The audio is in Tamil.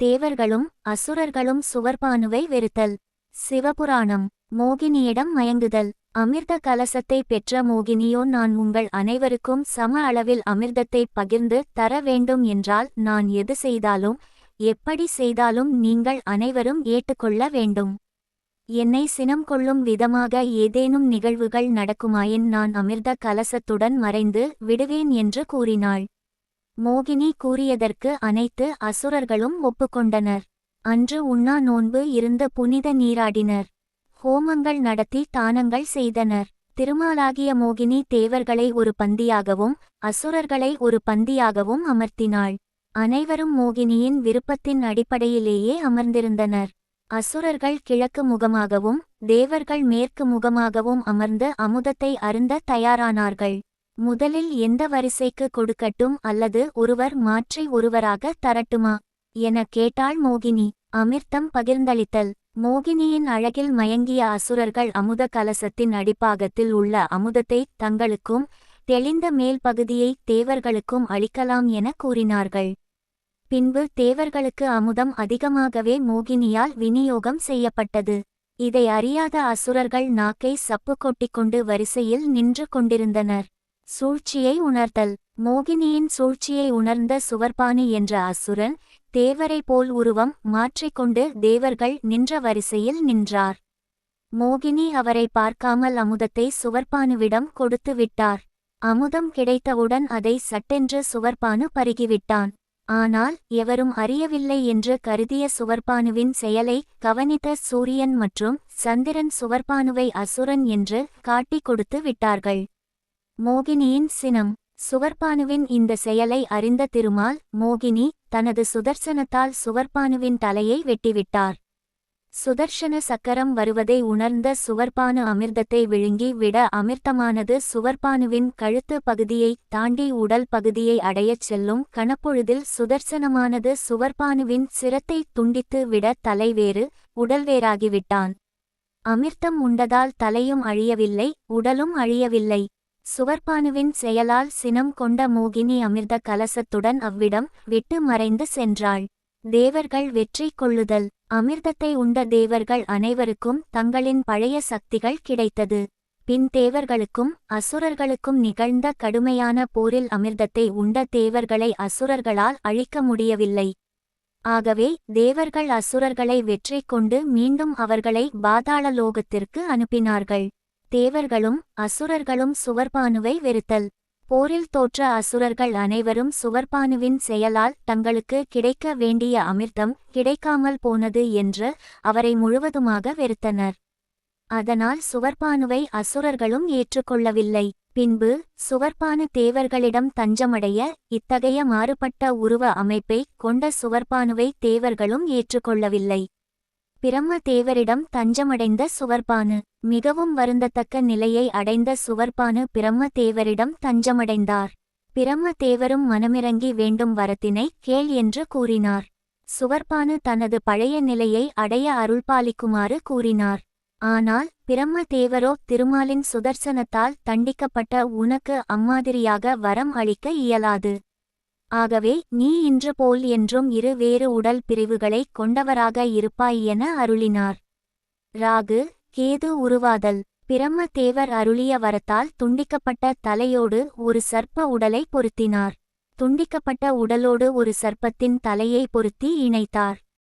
தேவர்களும் அசுரர்களும் சுவர்பானுவை வெறுத்தல். சிவபுராணம். மோகினியிடம் மயங்குதல். அமிர்த கலசத்தை பெற்ற மோகினியோ நான் உங்கள் அனைவருக்கும் சம அளவில் அமிர்தத்தை பகிர்ந்து தர வேண்டும் என்றால் நான் எது செய்தாலும் எப்படி செய்தாலும் நீங்கள் அனைவரும் ஏற்றுக்கொள்ள வேண்டும். என்னை சினம் கொள்ளும் விதமாக ஏதேனும் நிகழ்வுகள் நடக்குமாயின் நான் அமிர்த கலசத்துடன் மறைந்து விடுவேன் என்று கூறினாள். மோகினி கூறியதற்கு அனைத்து அசுரர்களும் ஒப்புக்கொண்டனர். அன்று உண்ணா நோன்பு இருந்த புனித நீராடினர். ஹோமங்கள் நடத்தி தானங்கள் செய்தனர். திருமாலாகிய மோகினி தேவர்களை ஒரு பந்தியாகவும் அசுரர்களை ஒரு பந்தியாகவும் அமர்த்தினாள். அனைவரும் மோகினியின் விருப்பத்தின் அடிப்படையிலேயே அமர்ந்திருந்தனர். அசுரர்கள் கிழக்கு முகமாகவும் தேவர்கள் மேற்கு முகமாகவும் அமர்ந்து அமுதத்தை அருந்த தயாரானார்கள். முதலில் எந்த வரிசைக்கு கொடுக்கட்டும் அல்லது ஒருவர் மாற்றி ஒருவராக தரட்டுமா? என கேட்டாள் மோகினி. அமிர்தம் பகிர்ந்தளித்தல். மோகினியின் அழகில் மயங்கிய அசுரர்கள் அமுத கலசத்தின் அடிப்பாகத்தில் உள்ள அமுதத்தை தங்களுக்கும் தெளிந்த மேல் பகுதியை தேவர்களுக்கும் அளிக்கலாம் என கூறினார்கள். பின்பு தேவர்களுக்கு அமுதம் அதிகமாகவே மோகினியால் விநியோகம் செய்யப்பட்டது. இதை அறியாத அசுரர்கள் நாக்கை சப்பு கொட்டிக்கொண்டு வரிசையில் நின்று கொண்டிருந்தனர். சூழ்ச்சியை உணர்தல். மோகினியின் சூழ்ச்சியை உணர்ந்த சுவர்பாணி என்ற அசுரன் தேவரை போல் உருவம் மாற்றிக்கொண்டு தேவர்கள் நின்ற வரிசையில் நின்றார். மோகினி அவரை பார்க்காமல் அமுதத்தை சுவர்பானுவிடம் கொடுத்து விட்டார். அமுதம் கிடைத்தவுடன் அதை சட்டென்று சுவர்பானு பருகிவிட்டான். ஆனால் எவரும் அறியவில்லை என்று கருதிய சுவர்பானுவின் செயலை கவனித்த சூரியன் மற்றும் சந்திரன் சுவர்பானுவை அசுரன் என்று காட்டிக் கொடுத்து விட்டார்கள். மோகினியின் சினம். சுவர்பானுவின் இந்த செயலை அறிந்த திருமால் மோகினி தனது சுதர்சனத்தால் சுவர்பானுவின் தலையை வெட்டிவிட்டார். சுதர்சன சக்கரம் வருவதை உணர்ந்த சுவர்பானு அமிர்தத்தை விழுங்கி விட அமிர்தமானது சுவர்பானுவின் கழுத்து பகுதியை தாண்டி உடல் பகுதியை அடையச் செல்லும் கணப்பொழுதில் சுதர்சனமானது சுவர்பானுவின் சிரத்தை துண்டித்து விட தலைவேறு உடல்வேறாகிவிட்டான் அமிர்தம் உண்டதால் தலையும் அழியவில்லை உடலும் அழியவில்லை. சுவர்பானுவின் செயலால் சினம் கொண்ட மோகினி அமிர்த கலசத்துடன் அவ்விடம் விட்டு மறைந்து சென்றாள். தேவர்கள் வெற்றி கொள்ளுதல். அமிர்தத்தை உண்ட தேவர்கள் அனைவருக்கும் தங்களின் பழைய சக்திகள் கிடைத்தது. பின் தேவர்களுக்கும் அசுரர்களுக்கும் நிகழ்ந்த கடுமையான போரில் அமிர்தத்தை உண்ட தேவர்களை அசுரர்களால் அழிக்க முடியவில்லை. ஆகவே தேவர்கள் அசுரர்களை வெற்றி கொண்டு மீண்டும் அவர்களை பாதாள லோகத்திற்கு அனுப்பினார்கள். தேவர்களும் அசுரர்களும் சுவர்பானுவை வெறுத்தல். போரில் தோற்ற அசுரர்கள் அனைவரும் சுவர்பானுவின் செயலால் தங்களுக்கு கிடைக்க வேண்டிய அமிர்தம் கிடைக்காமல் போனது என்று அவரை முழுவதுமாக வெறுத்தனர். அதனால் சுவர்பானுவை அசுரர்களும் ஏற்றுக்கொள்ளவில்லை. பின்பு சுவர்பானு தேவர்களிடம் தஞ்சமடைய இத்தகைய மாறுபட்ட உருவ அமைப்பை கொண்ட சுவர்பானுவை தேவர்களும் ஏற்றுக்கொள்ளவில்லை. பிரம்ம தேவரிடம் தஞ்சமடைந்த சுவர்பானு மிகவும் வருந்தத்தக்க நிலையை அடைந்த சுவர்பானு பிரம்ம தேவரிடம் தஞ்சமடைந்தார். பிரம்ம தேவரும் மனமிறங்கி வேண்டும் வரத்தினை கேள் என்று கூறினார். சுவர்பானு தனது பழைய நிலையை அடைய அருள்பாலிக்குமாறு கூறினார். ஆனால் பிரம்ம தேவரோ திருமாலின் சுதர்சனத்தால் தண்டிக்கப்பட்ட உனக்கு அம்மாதிரியாக வரம் அளிக்க இயலாது. ஆகவே நீ இன்று போல் என்றும் இரு வேறு உடல் பிரிவுகளை கொண்டவராக இருப்பாய் என அருளினார். ராகு கேது உருவாதல். பிரம்ம தேவர் அருளிய வரத்தால் துண்டிக்கப்பட்ட தலையோடு ஒரு சர்ப்ப உடலை பொருத்தினார். துண்டிக்கப்பட்ட உடலோடு ஒரு சர்ப்பத்தின் தலையை பொருத்தி இணைத்தார்.